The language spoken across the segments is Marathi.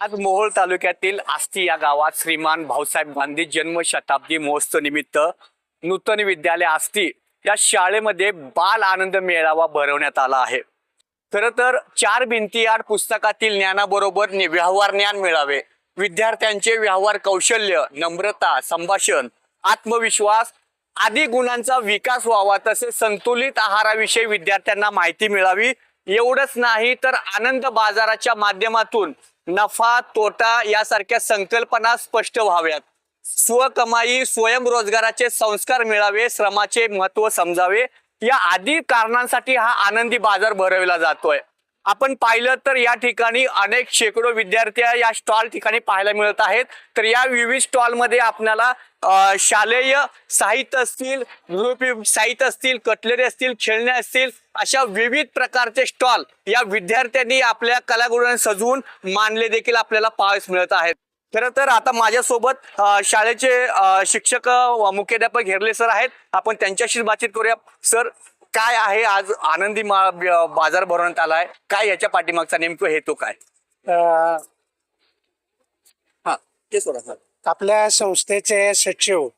आज मोहोळ तालुक्यातील आस्ती या गावात श्रीमान भाऊसाहेब गांधी जन्म शताब्दी महोत्सव निमित्त नूतन विद्यालय आस्ती या शाळेमध्ये बाल आनंद मेळावा भरवण्यात आला आहे. खर तर चार भिंतीआड पुस्तकातील ज्ञानाबरोबर व्यवहार ज्ञान मिळावे विद्यार्थ्यांचे व्यवहार कौशल्य नम्रता संभाषण आत्मविश्वास आदी गुणांचा विकास व्हावा तसेच संतुलित आहाराविषयी विद्यार्थ्यांना माहिती मिळावी एवढंच नाही तर आनंद बाजाराच्या माध्यमातून नफा तोटा यासारख्या संकल्पना स्पष्ट व्हाव्यात. स्वकमाई स्वयंरोजगाराचे संस्कार मिळावे श्रमाचे महत्त्व समजावे. या आदी कारणांसाठी हा आनंदी बाजार भरविला जातोय. आपण पाहिलं तर या ठिकाणी अनेक शेकडो विद्यार्थी या स्टॉल ठिकाणी पाहायला मिळत आहेत. तर या विविध स्टॉलमध्ये आपल्याला शालेय साहित्य असतील युरोपीय साहित्य असतील कटलरी असतील खेळणे असतील अशा विविध प्रकारचे स्टॉल या विद्यार्थ्यांनी आपल्या कलागुणांना सजवून मानले देखील आपल्याला पाहायस मिळत आहेत. खरं तर आता माझ्यासोबत शाळेचे शिक्षक मुख्याध्यापक हेरले सर आहेत. आपण त्यांच्याशी बातचीत करूया. सर काय आहे आज आनंदी मा- ब- बाजार भरवण्यात आलाय? काय याच्या पाठीमागचा नेमकं हेतू काय? अ, हा ते सोडा सर. आपल्या संस्थेचे सचिव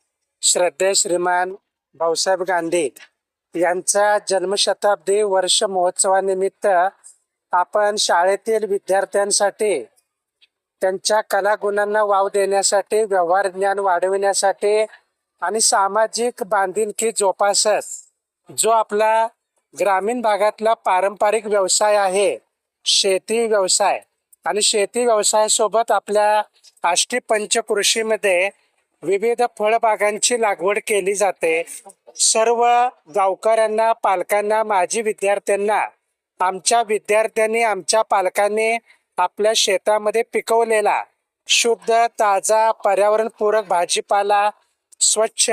श्रद्धे श्रीमान भाऊसाहेब गांधी यांचा जन्मशताब्दी वर्ष महोत्सवानिमित्त आपण शाळेतील विद्यार्थ्यांसाठी त्यांच्या कलागुणांना वाव देण्यासाठी व्यवहार ज्ञान वाढविण्यासाठी आणि सामाजिक बांधिलकी जोपासत जो आपला ग्रामीण भागातला पारंपरिक व्यवसाय आहे शेती व्यवसाय. आणि शेती व्यवसायासोबत आपल्या आष्टी पंचकृषीमध्ये विविध फळबागांची लागवड केली जाते. सर्व गावकऱ्यांना पालकांना माजी विद्यार्थ्यांना आमच्या विद्यार्थ्यांनी आमच्या पालकांनी आपल्या शेतामध्ये पिकवलेला शुद्ध ताजा पर्यावरणपूरक भाजीपाला स्वच्छ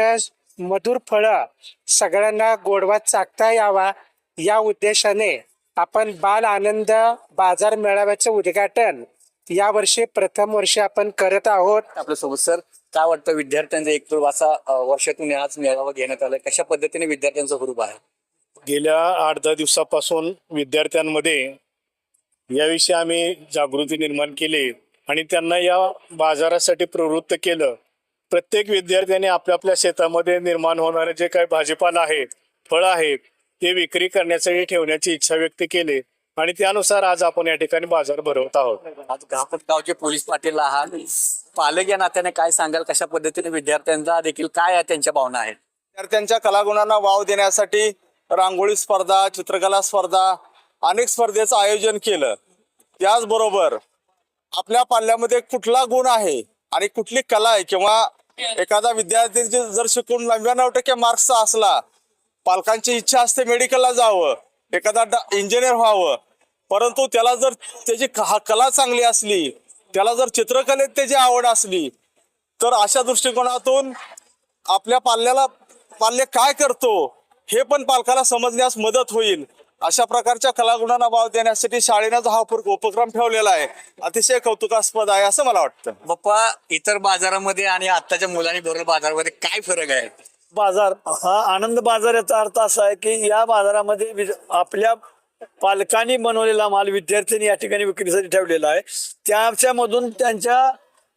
मधुर फळं सगळ्यांना गोडवा चाकता यावा या उद्देशाने आपण बाल आनंद बाजार मेळाव्याचं उद्घाटन या वर्षी प्रथम वर्षी आपण करत आहोत. आपल्यासोबत सर काय वाटतं विद्यार्थ्यांचा एक तो असा वर्षातून आज मेळावा घेण्यात आलाय. कशा पद्धतीने विद्यार्थ्यांचा ग्रुप आहे? गेल्या आठ दहा दिवसापासून विद्यार्थ्यांमध्ये याविषयी आम्ही जागृती निर्माण केली आणि त्यांना या बाजारासाठी प्रवृत्त केलं. प्रत्येक विद्यार्थ्याने आपल्या आपल्या शेतामध्ये निर्माण होणारे जे काही भाजीपाला आहे फळ आहेत ते विक्री करण्यासाठी ठेवण्याची इच्छा व्यक्त केली आणि त्यानुसार आज आपण या ठिकाणी बाजार भरवत आहोत. आज गावचे पोलीस पाटील आहात. पालक या नात्याने काय सांगाल? कशा पद्धतीने विद्यार्थ्यांचा देखील काय आहे त्यांच्या भावना आहेत? विद्यार्थ्यांच्या कलागुणांना वाव देण्यासाठी रांगोळी स्पर्धा चित्रकला स्पर्धा अनेक स्पर्धेचं आयोजन केलं. त्याचबरोबर आपल्या पाल्यामध्ये कुठला गुण आहे? आणि कुठली कला आहे किंवा एखादा विद्यार्थी जर शिकून नव्याण्णव टक्के मार्क्सचा असला पालकांची इच्छा असते मेडिकलला जावं एखादा इंजिनियर व्हावं परंतु त्याला जर त्याची कला चांगली असली त्याला जर चित्रकलेत त्याची आवड असली तर अशा दृष्टिकोनातून आपल्या पाल्याला पाल्य काय करतो हे पण पालकाला समजण्यास मदत होईल. अशा प्रकारच्या कलागुणांना वाव देण्यासाठी शाळेनं जो हा उप- उपक्रम ठेवलेला आहे अतिशय कौतुकास्पद आहे असं मला वाटतं. बाप्पा इतर बाजारामध्ये आणि आत्ताच्या मुलांनी भरल बाजारामध्ये काय फरक आहे? बाजार हा आनंद बाजार याचा अर्थ असा आहे की या बाजारामध्ये आपल्या पालकांनी बनवलेला माल विद्यार्थ्यांनी या ठिकाणी विक्रीसाठी ठेवलेला आहे. त्याच्यामधून त्यांच्या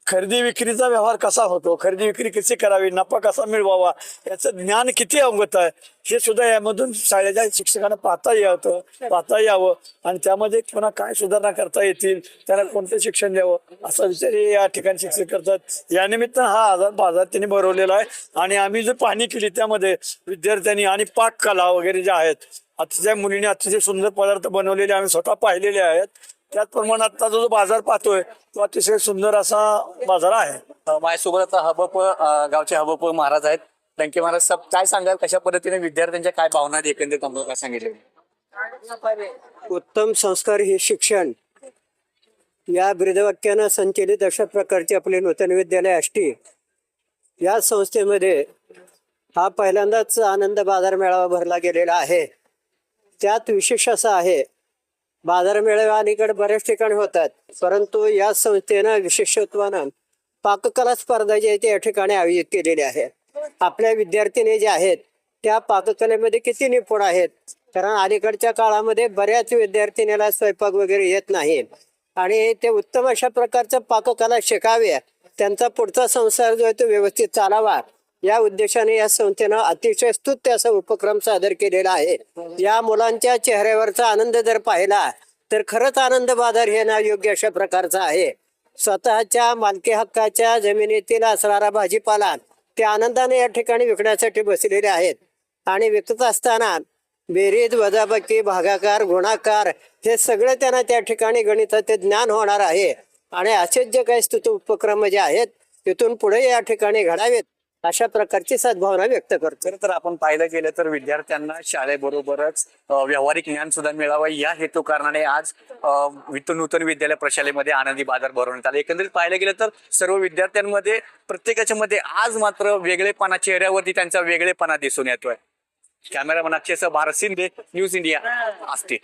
खरेदी विक्रीचा व्यवहार कसा होतो? खरेदी विक्री कशी करावी? नफा कसा मिळवावा? याचं ज्ञान किती अवगत आहे? हे सुद्धा यामधून शाळेच्या शिक्षकांना पाहता यावं पाहता यावं. आणि त्यामध्ये पुन्हा काय सुधारणा करता येतील? त्यांना कोणतं शिक्षण द्यावं? असा विचार हे या ठिकाणी शिक्षक करतात. या निमित्तानं हा आजार बाजार त्यांनी भरवलेला आहे. आणि आम्ही जो पाहणी केली त्यामध्ये विद्यार्थ्यांनी आणि पाककला वगैरे ज्या आहेत अतिशय मुलींनी अतिशय सुंदर पदार्थ बनवलेले आम्ही स्वतः पाहिलेले आहेत. त्याचप्रमाणे आता जो बाजार पाहतोय तो अतिशय सुंदर असा बाजार आहे. माझ्यासोबत आता हबप गावचे हबप महाराज आहेत. लंके महाराज सब काय सांगाल? कशा पद्धतीने विद्यार्थ्यांच्या काय भावना आहेत? एकंदरीत आम्हाला काय सांगितले? उत्तम संस्कार हे शिक्षण. या ब्रीदवाक्यानं संचलित अशा प्रकारचे आपले नूतन विद्यालय आष्टी. या संस्थेमध्ये हा पहिल्यांदाच आनंद बाजार मेळावा भरला गेलेला आहे. त्यात विशेष असं आहे बाजार मेळावे अलीकडे बऱ्याच ठिकाणी होतात. परंतु या संस्थेनं विशेषत्वानं पाककला स्पर्धा जी आहे ती या ठिकाणी आयोजित केलेली आहे. आपल्या विद्यार्थिनी जे आहेत त्या पाककलेमध्ये किती निपुण आहेत? कारण अलीकडच्या काळामध्ये बऱ्याच विद्यार्थिनीला स्वयंपाक वगैरे येत नाही. आणि ते उत्तम अशा प्रकारचं पाककला शिकावे त्यांचा पुढचा संसार जो आहे तो व्यवस्थित चालावा. या उद्देशाने या संस्थेनं अतिशय स्तुत्य असा उपक्रम सादर केलेला आहे. या मुलांच्या चेहऱ्यावरचा आनंद जर पाहिला तर खरंच आनंद बाजार हे ना योग्य अशा प्रकारचा आहे. स्वतःच्या मालकी हक्काच्या जमिनीतील असणारा भाजीपाला ते आनंदाने या ठिकाणी विकण्यासाठी बसलेले आहेत. आणि विकत असताना बेरीज वजाबाकी भागाकार गुणाकार हे सगळं त्यांना त्या ठिकाणी गणिताचे ज्ञान होणार आहे. आणि असेच जे काही स्तुत उपक्रम जे आहेत तिथून पुढे या ठिकाणी घडावेत. अशा प्रकारची सद्भावना व्यक्त करतो. खरं तर आपण पाहिलं गेलं तर विद्यार्थ्यांना शाळेबरोबरच व्यावहारिक ज्ञान सुद्धा मिळावं या हेतू कारणाने आज नूतन विद्यालय प्रशालेमध्ये आनंदी बाजार भरवण्यात आला. एकंदरीत पाहिलं गेलं तर सर्व विद्यार्थ्यांमध्ये प्रत्येकाच्या मध्ये आज मात्र वेगळेपणा चेहऱ्यावरती त्यांचा वेगळेपणा दिसून येतोय. कॅमेरामन अक्षयसह भारत शिंदे न्यूज इंडिया असते